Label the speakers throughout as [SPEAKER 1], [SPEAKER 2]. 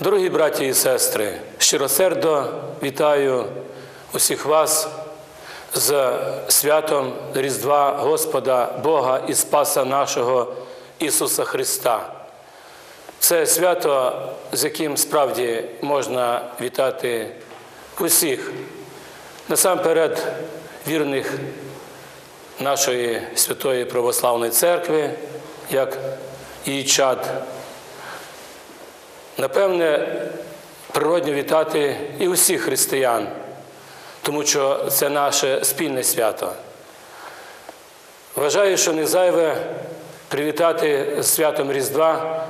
[SPEAKER 1] Дорогі браті і сестри, щиросердо вітаю усіх вас з святом Різдва Господа Бога і Спаса нашого Ісуса Христа. Це свято, з яким справді можна вітати усіх, насамперед вірних нашої Святої Православної Церкви, як її чад. Напевне, природньо вітати і усіх християн, тому що це наше спільне свято. Вважаю, що не зайве привітати святом Різдва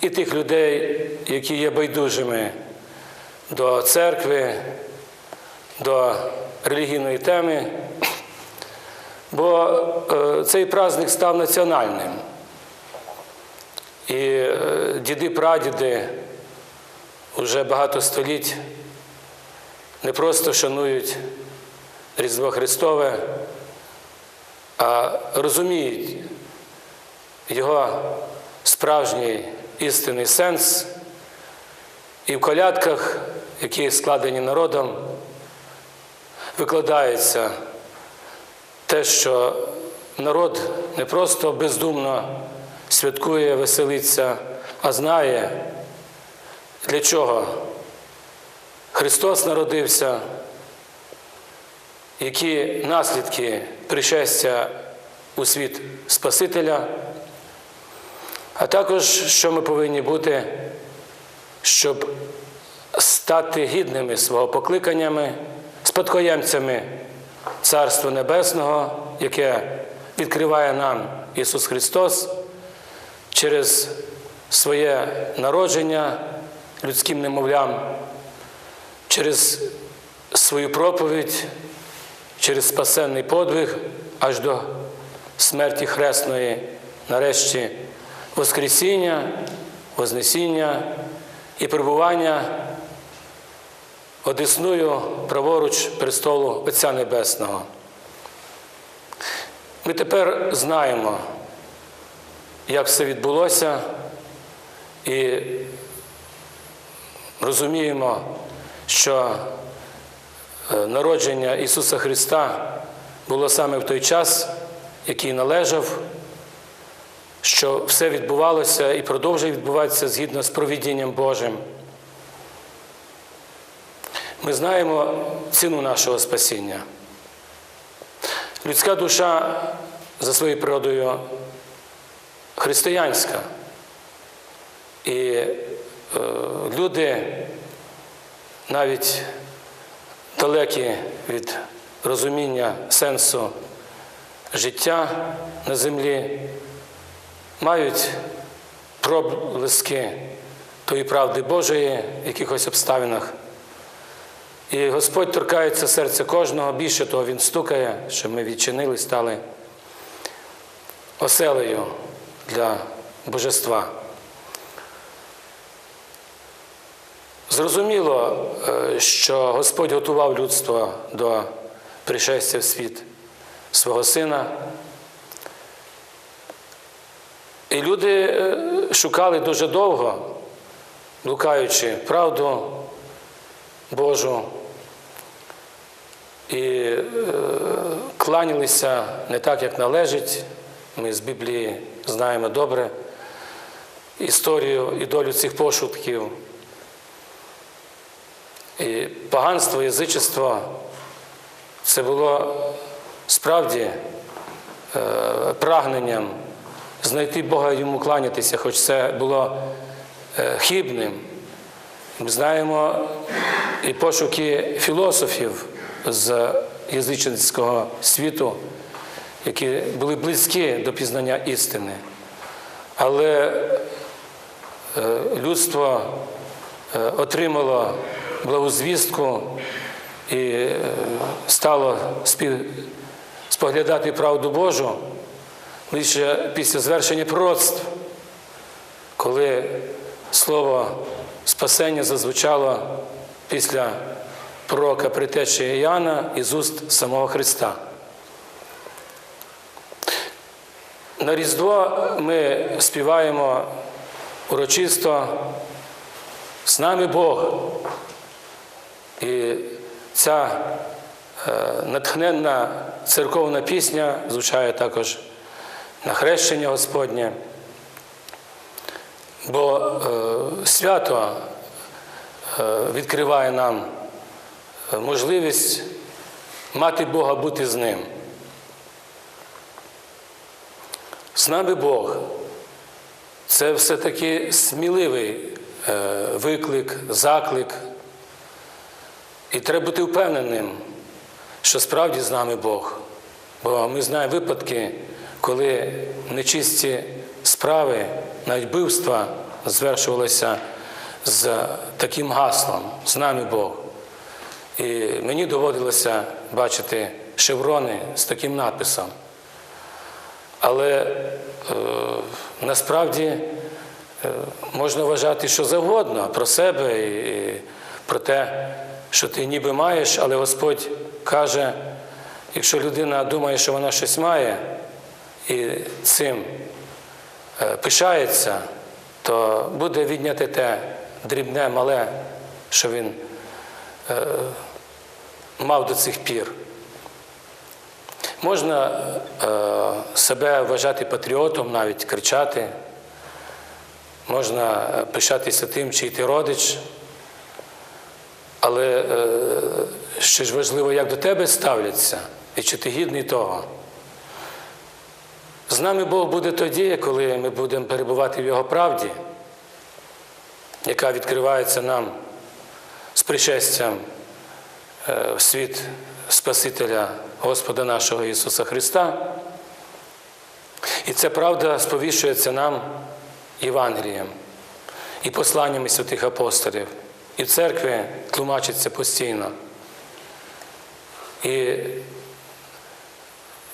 [SPEAKER 1] і тих людей, які є байдужими до церкви, до релігійної теми, бо е, цей праздник став національним. І е, діди-прадіди вже багато століть не просто шанують Різдво Христове, а розуміють його справжній істинний сенс. І в колядках, які складені народом, викладається те, що народ не просто бездумно святкує, веселиться, а знає, для чого? Христос народився, які наслідки пришестя у світ Спасителя, а також що ми повинні бути, щоб стати гідними свого покликаннями, спадкоємцями Царства Небесного, яке відкриває нам Ісус Христос через своє народження людським немовлям, через свою проповідь, через спасенний подвиг аж до смерті Хресної, нарешті Воскресіння, Вознесіння і перебування одесною праворуч престолу Отця Небесного. Ми тепер знаємо, як все відбулося, і розуміємо, що е, народження Ісуса Христа було саме в той час, який належав, що все відбувалося і продовжує відбуватися згідно з провідінням Божим. Ми знаємо ціну нашого спасіння. Людська душа за своєю природою християнська. І люди навіть далекі від розуміння сенсу життя на землі, мають проблиски тої правди Божої в якихось обставинах. І Господь торкається серця кожного, більше того, Він стукає, щоб ми відчинили, стали оселею для божества. Зрозуміло, е, що Господь готував людство до пришестя в світ свого сина. І люди е, шукали дуже довго, блукаючи правду Божу, і е, кланялися не так, як належить. Ми з Біблії знаємо добре історію і долю цих пошуків. І поганство, язичество це було справді е, прагненням знайти Бога і йому кланятися, хоч це було е, хибним. Ми знаємо і пошуки філософів з язичницького світу, які були близькі до пізнання істини. Але е, людство отримало благозвістку і е, стало споглядати правду Божу лише після звершення пророцтв, коли слово спасення зазвучало після пророка притечі Іоанна із уст самого Христа. На Різдво ми співаємо урочисто З нами Бог. І ця е, натхненна церковна пісня звучає також на хрещення Господнє. Бо е, свято е, відкриває нам можливість мати Бога бути з ним. З нами Бог. Це все-таки сміливий виклик, заклик. І треба бути впевненим, що справді з нами Бог. Бо ми знаємо випадки, коли нечисті справи, навіть вбивства звершувалися з таким гаслом з нами Бог. І мені доводилося бачити шеврони з таким надписом. Але е, насправді е, можна вважати, що завгодно про себе і, і про те, що ти ніби маєш, але Господь каже, якщо людина думає, що вона щось має і цим е, пишається, то буде відняти те дрібне, мале, що він е, мав до цих пір. Можна е, себе вважати патріотом, навіть кричати, можна пишатися тим, чий ти родич, але ще ж важливо, як до тебе ставляться, і чи ти гідний того. З нами Бог буде тоді, коли ми будемо перебувати в Його правді, яка відкривається нам з пришестям е, в світ Спасителя Господа нашого Ісуса Христа. І ця правда сповіщується нам Євангелієм і посланнями святих апостолів, і в церкві тлумачиться постійно. І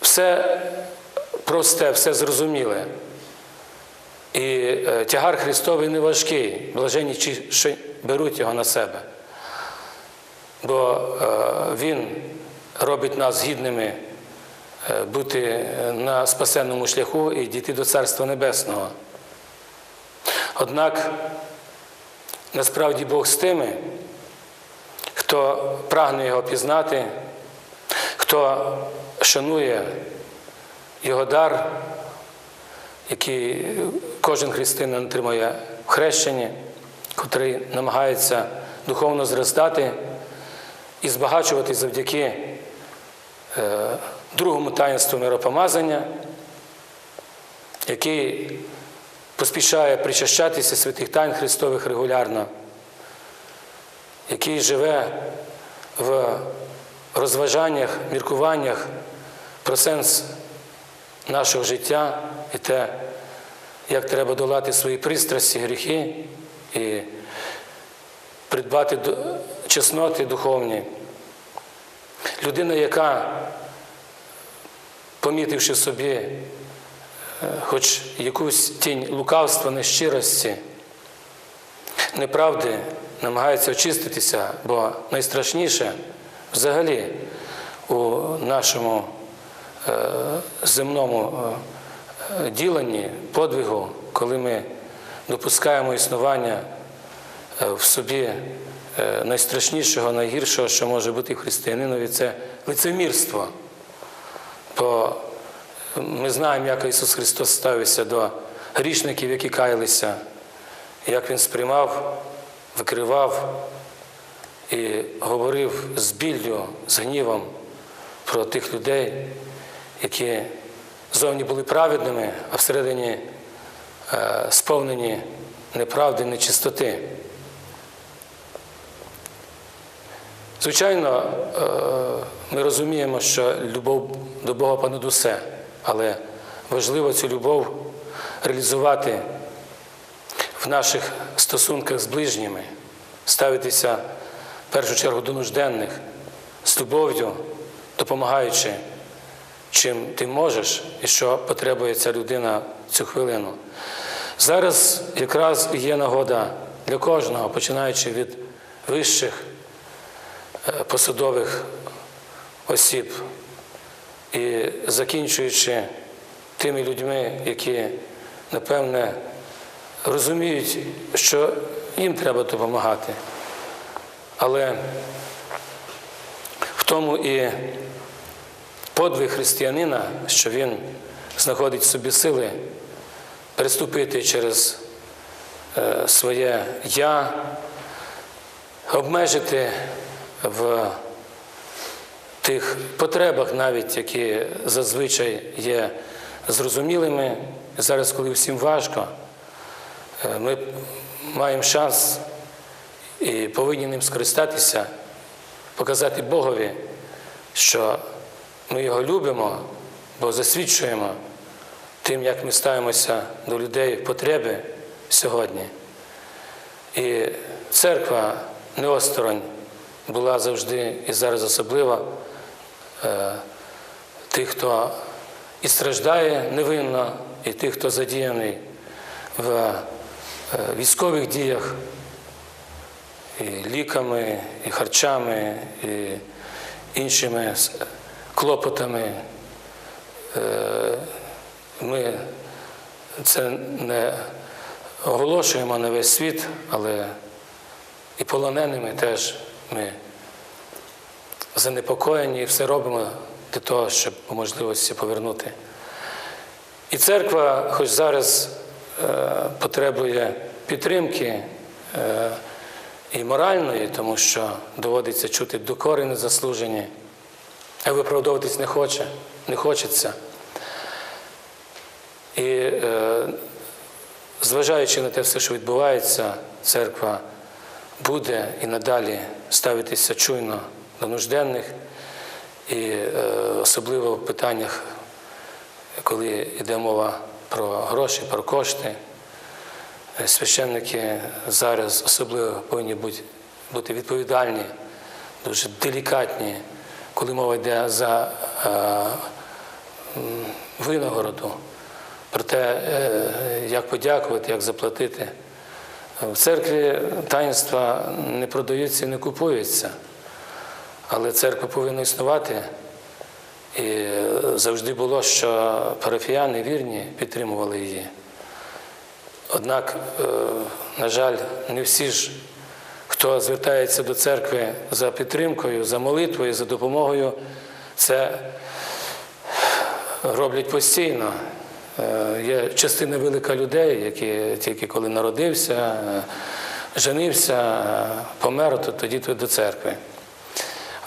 [SPEAKER 1] все просте, все зрозуміле. І е, тягар Христовий не важкий, блаженні ті, що беруть його на себе. Бо е, Він робить нас гідними е, бути на спасенному шляху і дійти до Царства Небесного. Однак насправді Бог з тими, хто прагне його пізнати, хто шанує його дар, який кожен християнин отримує в хрещенні, котрий намагається духовно зростати і збагачуватись завдяки е, другому таїнству миропомазання, який поспішає причащатися святих тайн Христових регулярно, який живе в розважаннях, міркуваннях про сенс нашого життя і те, як треба долати свої пристрасті, гріхи і придбати чесноти духовні. Людина, яка, помітивши собі хоч якусь тінь лукавства, нещирості, неправди, намагається очиститися, бо найстрашніше взагалі у нашому е, земному е, діленні, подвигу, коли ми допускаємо існування в собі найстрашнішого, найгіршого, що може бути християнинові, це лицемірство. Бо ми знаємо, як Ісус Христос ставився до грішників, які каялися, як Він сприймав, викривав і говорив з біллю, з гнівом про тих людей, які зовні були праведними, а всередині е, сповнені неправди, нечистоти. Звичайно, ми розуміємо, що любов до Бога понад усе, але важливо цю любов реалізувати в наших стосунках з ближніми, ставитися в першу чергу до нужденних, з любов'ю, допомагаючи, чим ти можеш і що потребує ця людина цю хвилину. Зараз якраз є нагода для кожного, починаючи від вищих посадових осіб і закінчуючи тими людьми, які, напевне, розуміють, що їм треба допомагати. Але в тому і подвиг християнина, що він знаходить в собі сили переступити через е, своє я, обмежити в тих потребах, навіть які зазвичай є зрозумілими. Зараз, коли всім важко, е, ми маємо шанс і повинні ним скористатися, показати Богові, що ми його любимо, бо засвідчуємо тим, як ми ставимося до людей в потреби сьогодні. І церква не осторонь була завжди і зараз особливо е, тих, хто і страждає невинно, і тих, хто задіяний в е, військових діях, і ліками, і харчами, і іншими клопотами. Е, Ми це не оголошуємо на весь світ, але і полоненими теж ми занепокоєні і все робимо для того, щоб по можливості повернути. І церква, хоч зараз е, потребує підтримки е, і моральної, тому що доводиться чути докори незаслужені, а виправдовуватись не хоче, не хочеться. І е, зважаючи на те все, що відбувається, церква буде і надалі ставитися чуйно до нужденних, і е, особливо в питаннях, коли йде мова про гроші, про кошти. Е, Священники зараз особливо повинні бути, відповідальні, дуже делікатні, коли мова йде за е, винагороду, про те, як подякувати, як заплатити. В церкві таїнства не продаються і не купуються, але церква повинна існувати. І завжди було, що парафіяни вірні підтримували її. Однак, е, на жаль, не всі ж, хто звертається до церкви за підтримкою, за молитвою, за допомогою, це роблять постійно. Е, Є частина велика людей, які тільки коли народився, е, женився, помер, то тоді то до церкви.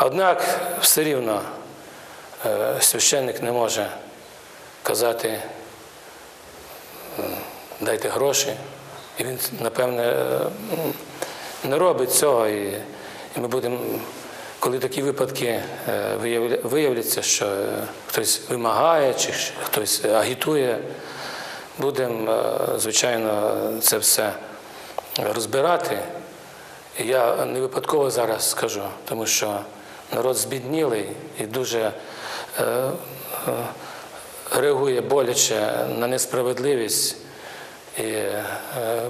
[SPEAKER 1] Однак все рівно е, священник не може казати дайте гроші. І він, напевне, е, не робить цього. І, ми будемо, коли такі випадки е, виявляться, що хтось вимагає чи хтось агітує, будемо, звичайно, це все розбирати. Я не випадково зараз скажу, тому що народ збіднілий і дуже е, е, реагує боляче на несправедливість. І е,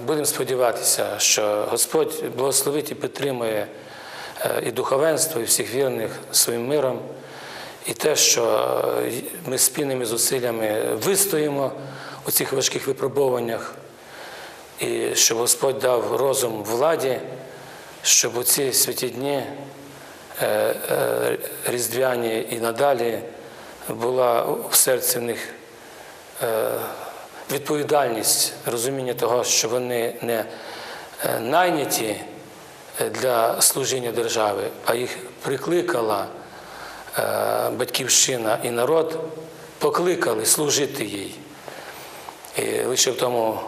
[SPEAKER 1] будемо сподіватися, що Господь благословить і підтримує і духовенство, і всіх вірних своїм миром, і те, що ми спільними зусиллями вистоїмо у цих важких випробуваннях, і щоб Господь дав розум владі, щоб у ці святі дні різдвяні і надалі була в серці в них е, відповідальність, розуміння того, що вони не е, найняті е, для служіння держави, а їх прикликала е, батьківщина і народ, покликали служити їй. І лише в тому,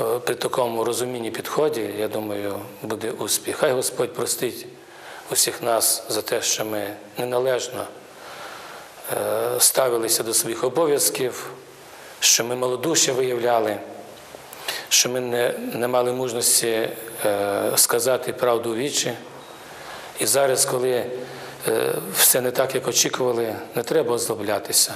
[SPEAKER 1] е, при такому розумінні підході, я думаю, буде успіх. Хай Господь простить усіх нас за те, що ми неналежно е, ставилися до своїх обов'язків, що ми малодушя виявляли, що ми не, не мали мужності е, сказати правду у вічі. І зараз, коли е, все не так, як очікували, не треба озлоблятися.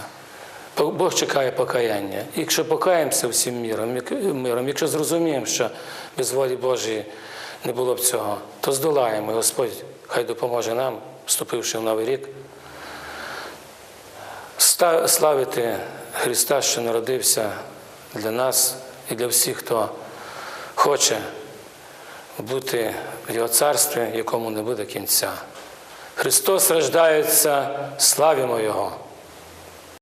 [SPEAKER 1] Бог чекає покаяння. Якщо покаємося всім міром, як- миром, якщо зрозуміємо, що без волі Божої не було б цього, то здолаємо. Господь хай допоможе нам, вступивши в новий рік, славити Христа, що народився для нас і для всіх, хто хоче бути в Його царстві, якому не буде кінця. Христос рождається, славімо Його!